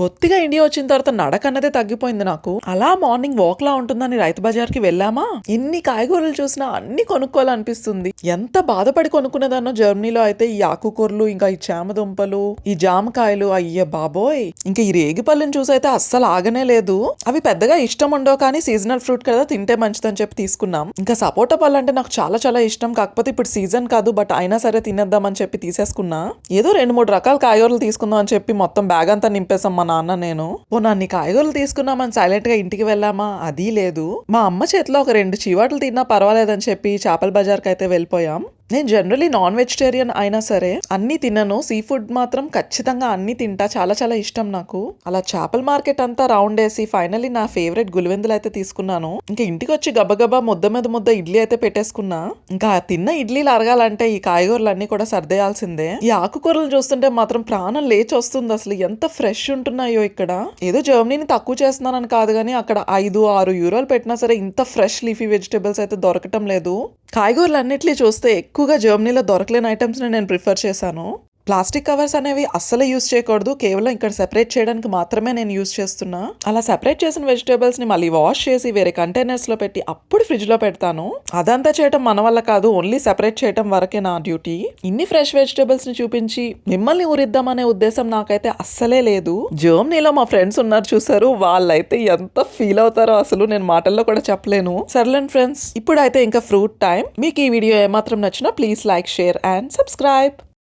బొత్తిగా ఇండియా వచ్చిన తర్వాత నడక అన్నదే తగ్గిపోయింది నాకు. అలా మార్నింగ్ వాక్ లా ఉంటుందని రైతు బజార్కి వెళ్ళామా? ఎన్ని కాయగూరలు చూసినా అన్ని కొనుక్కోవాలనిపిస్తుంది. ఎంత బాధపడి కొనుక్కునేదాన్నో జర్మనీలో అయితే ఈ ఆకుకూరలు ఇంకా ఈ చామదుంపలు ఈ జామకాయలు అయ్య బాబోయ్! ఇంకా ఈ రేగి పళ్ళని చూసి అయితే అస్సలు ఆగనే లేదు. అవి పెద్దగా ఇష్టం ఉండవు కానీ సీజనల్ ఫ్రూట్ కదా తింటే మంచిదని చెప్పి తీసుకున్నాం. ఇంకా సపోటా పళ్ళు అంటే నాకు చాలా చాలా ఇష్టం. కాకపోతే ఇప్పుడు సీజన్ కాదు బట్ అయినా సరే తినేద్దామని చెప్పి తీసేసుకున్నా. ఏదో రెండు మూడు రకాల కాయగూరలు తీసుకుందాం అని చెప్పి మొత్తం బ్యాగ్ అంతా నింపేసాం మన నాన్న నేను. ఓ అన్ని కాయగూరలు తీసుకున్నామని సైలెంట్గా ఇంటికి వెళ్ళామా? అది లేదు. మా అమ్మ చేతిలో ఒక రెండు చీవాట్లు తిన్నా పర్వాలేదని చెప్పి చేపల బజార్కి అయితే వెళ్ళిపోయాం. నేను జనరలీ నాన్ వెజిటేరియన్ అయినా సరే అన్ని తినను. సీ ఫుడ్ మాత్రం ఖచ్చితంగా అన్ని తింటా. చాలా చాలా ఇష్టం నాకు. అలా చేపల మార్కెట్ అంతా రౌండ్ వేసి ఫైనలీ నా ఫేవరెట్ గులివెందులు అయితే తీసుకున్నాను. ఇంకా ఇంటికి వచ్చి గబగబా ముద్ద మీద ముద్ద ఇడ్లీ అయితే పెట్టేసుకున్నా. ఇంకా తిన్న ఇడ్లీలు అరగాలంటే ఈ కాయగూరలు అన్ని కూడా సర్దేయాల్సిందే. ఈ ఆకుకూరలు చూస్తుంటే మాత్రం ప్రాణం లేచి వస్తుంది అసలు. ఎంత ఫ్రెష్ ఉంటున్నాయో ఇక్కడ. ఏదో జర్మనీని తక్కువ చేస్తున్నానని కాదు కానీ అక్కడ ఐదు ఆరు యూరోలు పెట్టినా సరే ఇంత ఫ్రెష్ లీఫీ వెజిటేబుల్స్ అయితే దొరకటం లేదు. కాయగూరలు అన్నిటినీ చూస్తే ఎక్కువగా జర్మనీలో దొరకలేని ఐటమ్స్ని నేను ప్రిఫర్ చేశాను. ప్లాస్టిక్ కవర్స్ అనేవి అస్సలు యూస్ చేయకూడదు. కేవలం ఇక్కడ సెపరేట్ చేయడానికి మాత్రమే నేను యూస్ చేస్తున్నా. అలా సెపరేట్ చేసిన వెజిటేబుల్స్ని మళ్ళీ వాష్ చేసి వేరే కంటైనర్స్లో పెట్టి అప్పుడు ఫ్రిడ్జ్లో పెడతాను. అదంతా చేయటం మన వల్ల కాదు. ఓన్లీ సెపరేట్ చేయటం వరకే నా డ్యూటీ ఇన్ని ఫ్రెష్ వెజిటేబుల్స్ని చూపించి మిమ్మల్ని ఊరిద్దామనే ఉద్దేశం నాకైతే అస్సలే లేదు. జర్మనీలో మా ఫ్రెండ్స్ ఉన్నారు చూసారు. వాళ్ళైతే ఎంత ఫీల్ అవుతారో అసలు నేను మాటల్లో కూడా చెప్పలేను. సర్లేండి ఫ్రెండ్స్ ఇప్పుడైతే ఇంకా ఫ్రూట్ టైం మీకు ఈ వీడియో ఏమాత్రం నచ్చినా please like share and subscribe